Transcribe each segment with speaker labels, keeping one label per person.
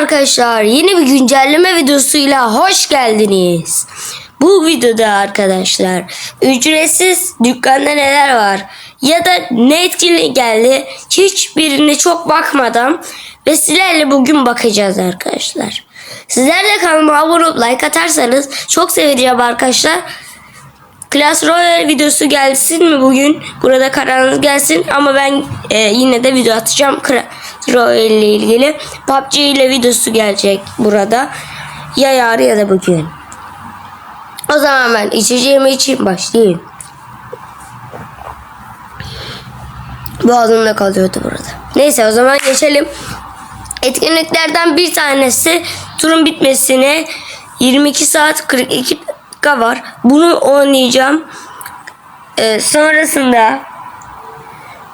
Speaker 1: arkadaşlar yeni bir güncelleme videosuyla hoş geldiniz. Bu videoda arkadaşlar ücretsiz dükkanda neler var ya da ne etkinlik geldi hiçbirine çok bakmadan ve sizlerle bugün bakacağız arkadaşlar. Sizler de kanalıma abone olup like atarsanız çok seveceğim arkadaşlar. Clash Royale videosu gelsin mi bugün? Burada kararınız gelsin ama ben e, yine de video atacağım Clash Royale ile ilgili. PUBG ile videosu gelecek burada. Ya yarın ya da bugün. O zaman ben içeceğimi için başlayayım. Boğazımda kalıyordu burada. Neyse o zaman geçelim. Etkinliklerden bir tanesi turun bitmesine 22 saat 42 dakika var. Bunu oynayacağım. Ee, sonrasında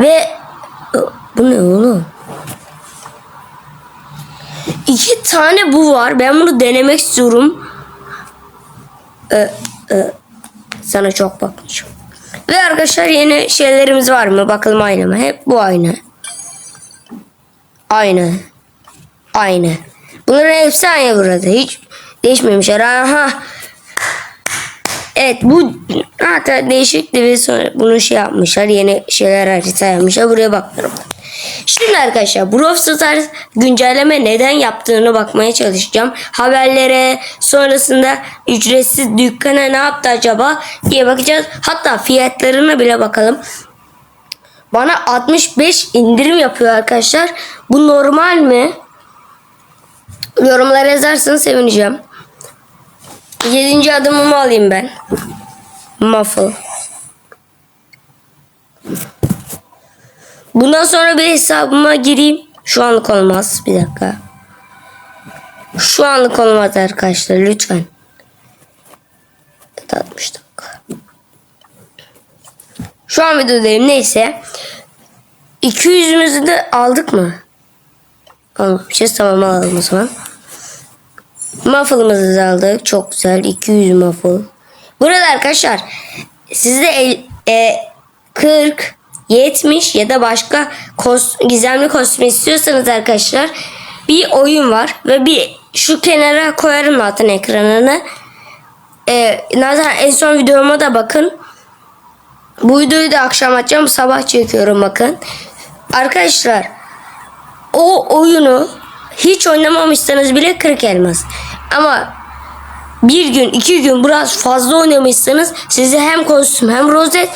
Speaker 1: ve bu ne oğlum? İki tane bu var. Ben bunu denemek istiyorum. Ee, e, sana çok bakmışım. Ve arkadaşlar yeni şeylerimiz var mı? Bakalım aynı mı? Hep bu aynı. Aynı. Aynı. Bunların hepsi aynı burada. Hiç değişmemişler. Aha. Evet bu hatta değişikti ve sonra bunu şey yapmışlar. Yeni şeyler harita yapmışlar. Buraya bakıyorum. Şimdi arkadaşlar Brawl Stars güncelleme neden yaptığını bakmaya çalışacağım. Haberlere sonrasında ücretsiz dükkana ne yaptı acaba diye bakacağız. Hatta fiyatlarına bile bakalım. Bana 65 indirim yapıyor arkadaşlar. Bu normal mi? Yorumlara yazarsanız sevineceğim. Yedinci adımımı alayım ben. Muffle. Bundan sonra bir hesabıma gireyim. Şu anlık olmaz. Bir dakika. Şu anlık olmaz arkadaşlar lütfen. 60 dakika. Şu an videodayım neyse. 200'ümüzü de aldık mı? Almamışız tamam alalım o zaman. Muffle'ımızı aldık. Çok güzel. 200 muffle. Burada arkadaşlar sizde el, e, 40, 70 ya da başka kos, gizemli kostüm istiyorsanız arkadaşlar bir oyun var ve bir şu kenara koyarım zaten ekranını. E, zaten en son videoma da bakın. Bu videoyu da akşam açacağım. Sabah çekiyorum bakın. Arkadaşlar o oyunu hiç oynamamışsanız bile 40 elmas. Ama bir gün iki gün biraz fazla oynamışsanız size hem kostüm hem rozet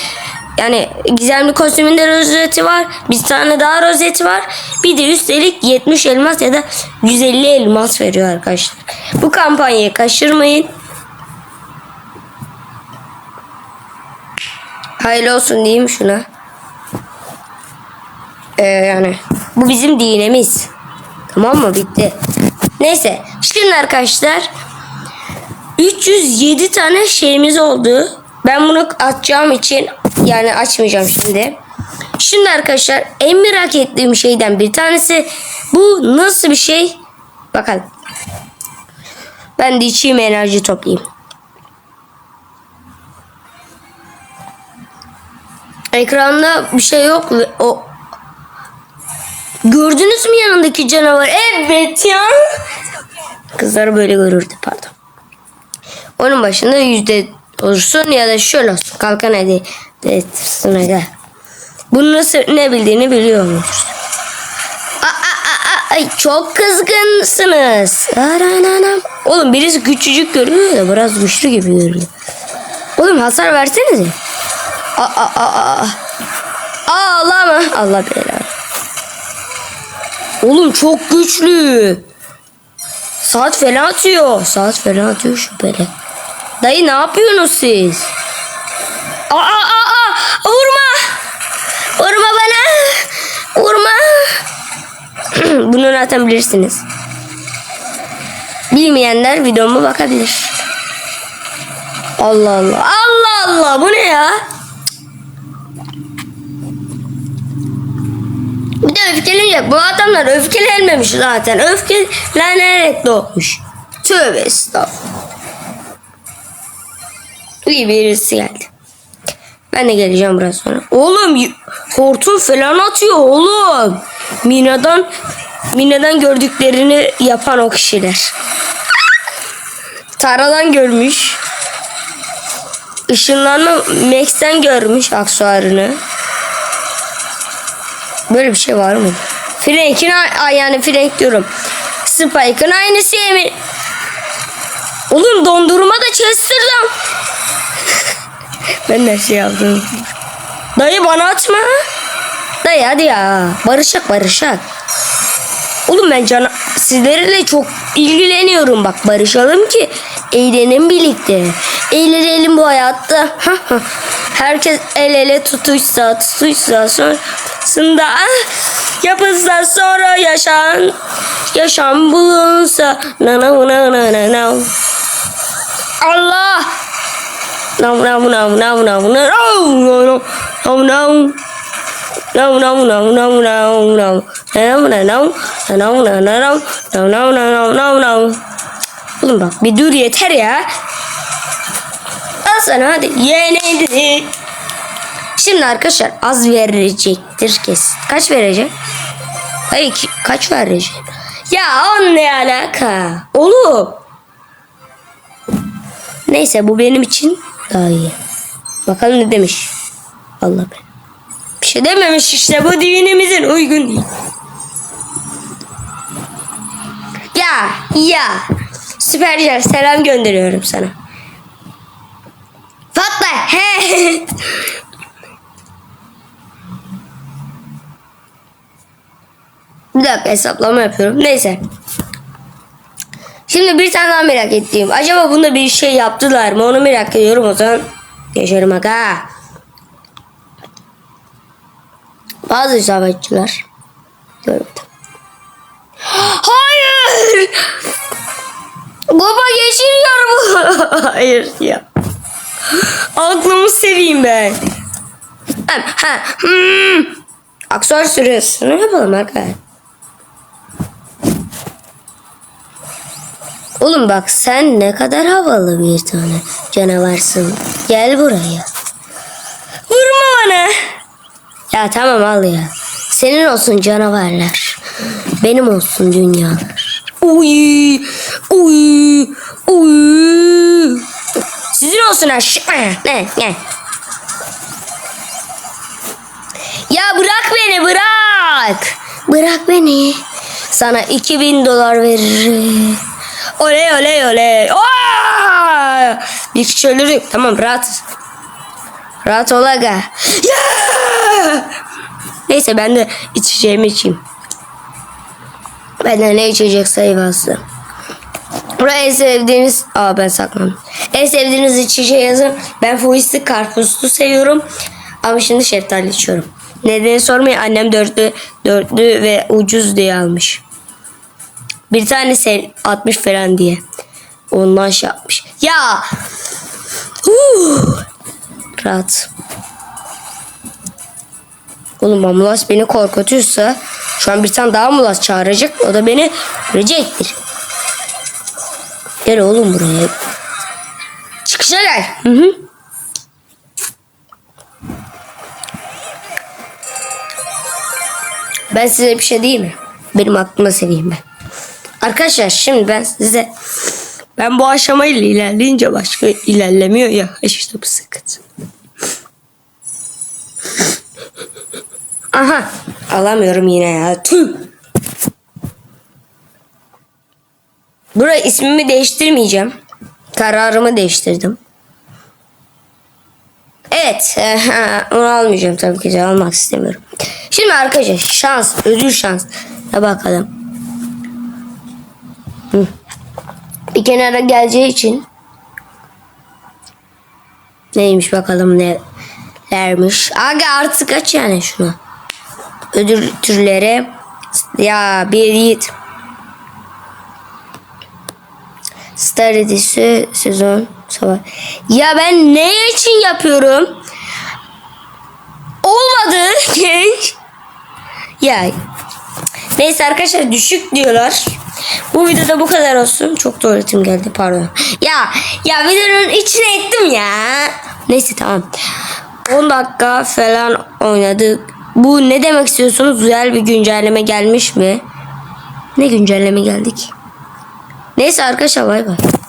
Speaker 1: yani gizemli kostümünde rozeti var. Bir tane daha rozeti var. Bir de üstelik 70 elmas ya da 150 elmas veriyor arkadaşlar. Bu kampanyayı kaçırmayın. Hayırlı olsun diyeyim şuna. Ee, yani bu bizim dinimiz. Tamam mı? Bitti. Neyse. Şimdi arkadaşlar 307 tane şeyimiz oldu. Ben bunu atacağım için yani açmayacağım şimdi. Şimdi arkadaşlar en merak ettiğim şeyden bir tanesi bu nasıl bir şey? Bakalım. Ben de içeyim enerji toplayayım. Ekranda bir şey yok o Gördünüz mü yanındaki canavar? Evet ya. Kızlar böyle görürdü pardon. Onun başında yüzde olursun ya da şöyle olsun. Kalkan hadi. Dedirsin aga. Bunu nasıl ne bildiğini biliyor musunuz? Ay çok kızgınsınız. Oğlum birisi küçücük görünüyor da biraz güçlü gibi görünüyor. Oğlum hasar versenize. Aa, aa, aa, mı? Allah belanı. Oğlum çok güçlü. Saat falan atıyor. Saat falan atıyor şüpheli. Dayı ne yapıyorsunuz siz? Aa, aa, aa, vurma. Vurma bana. Vurma. Bunu zaten bilirsiniz. Bilmeyenler videoma bakabilir. Allah Allah. Allah Allah. Bu ne ya? Öfkelenecek. Bu adamlar öfkelenmemiş zaten. Öfkelenerek doğmuş. Tövbe estağfurullah. İyi birisi geldi. Ben de geleceğim biraz sonra. Oğlum hortum falan atıyor oğlum. Mina'dan Mina'dan gördüklerini yapan o kişiler. Tara'dan görmüş. Işınlanma Max'ten görmüş aksuarını. Böyle bir şey var mı? Frank'in yani Frank diyorum. Spike'ın aynısı yemin. Oğlum dondurma da Chester'dan. ben de şey aldım. Dayı bana atma. Dayı hadi ya. Barışak barışak. Oğlum ben can sizlerle çok ilgileniyorum bak barışalım ki eğlenelim birlikte. Eğlenelim bu hayatta. Herkes el ele tutuşsa tutuşsa sonrasında ah, yapılsa sonra yaşan yaşam bulunsa na na na na na na Allah Nam nam nam nam nam nam nam nam no no no no no no no no no no no no no no no no no no Oğlum bak bir dur yeter ya. Sana hadi yenildi. Şimdi arkadaşlar az verecektir kesin. Kaç verecek? Hayır ki- kaç verecek? Ya on ne alaka? Oğlum. Neyse bu benim için daha iyi. Bakalım ne demiş. Allah be. Bir şey dememiş işte bu dinimizin uygun değil. Ya ya süpercer selam gönderiyorum sana. Fatma he. Bir dakika hesaplama yapıyorum. Neyse. Şimdi bir tane daha merak ettiğim. Acaba bunda bir şey yaptılar mı? Onu merak ediyorum o zaman. Geçerim aga. Bazı hesapçılar. Görmedim. Hayır. Baba geçiriyor bu. Hayır ya. Aklımı seveyim ben. Ha, hmm. Aksor sürüyorsun. Ne yapalım arkadaşlar? Oğlum bak sen ne kadar havalı bir tane canavarsın. Gel buraya. Vurma bana. Ya tamam al ya. Senin olsun canavarlar. Benim olsun dünyalar. Uy, uy, uy. Olsun aşağı. Ne, ne? Ya bırak beni bırak. Bırak beni. Sana 2000 dolar veririm. Oley oley oley. Aa! Bir kişi öldürdük. Tamam rahat. Rahat ol aga. Ya! Neyse ben de içeceğimi içeyim. Benden ne içecek sayfası. Buraya en sevdiğiniz... Aa ben saklandım. En sevdiğiniz içeceği yazın. Ben fuisli karpuzlu seviyorum. Ama şimdi şeftali içiyorum. Nedeni sormayın. Annem dörtlü, dörtlü ve ucuz diye almış. Bir tane sen 60 falan diye. Ondan şey yapmış. Ya! Huh! Rahat. Oğlum ambulans beni korkutuyorsa şu an bir tane daha ambulans çağıracak. O da beni görecektir. Gel oğlum buraya. Gel. Hı hı. Ben size bir şey diyeyim mi? Benim aklıma seveyim ben. Arkadaşlar şimdi ben size ben bu aşamayla ilerleyince başka ilerlemiyor ya. İşte bu sıkıntı. Aha. Alamıyorum yine ya. Tüh. Buraya ismimi değiştirmeyeceğim. Kararımı değiştirdim. Evet. Onu almayacağım tabii ki. Almak istemiyorum. Şimdi arkadaşlar şans. Ödül şans. Ha bakalım. Bir kenara geleceği için neymiş bakalım nelermiş. Aga artık kaç yani şuna. Ödül türleri ya bir yiğit. Star edisi sezon sabah. Ya ben ne için yapıyorum? Olmadı. Ya neyse arkadaşlar düşük diyorlar. Bu videoda bu kadar olsun. Çok tuvaletim geldi pardon. Ya ya videonun içine ettim ya. Neyse tamam. 10 dakika falan oynadık. Bu ne demek istiyorsunuz? Güzel bir güncelleme gelmiş mi? Ne güncelleme geldik. नहीं सार का शवाई भाई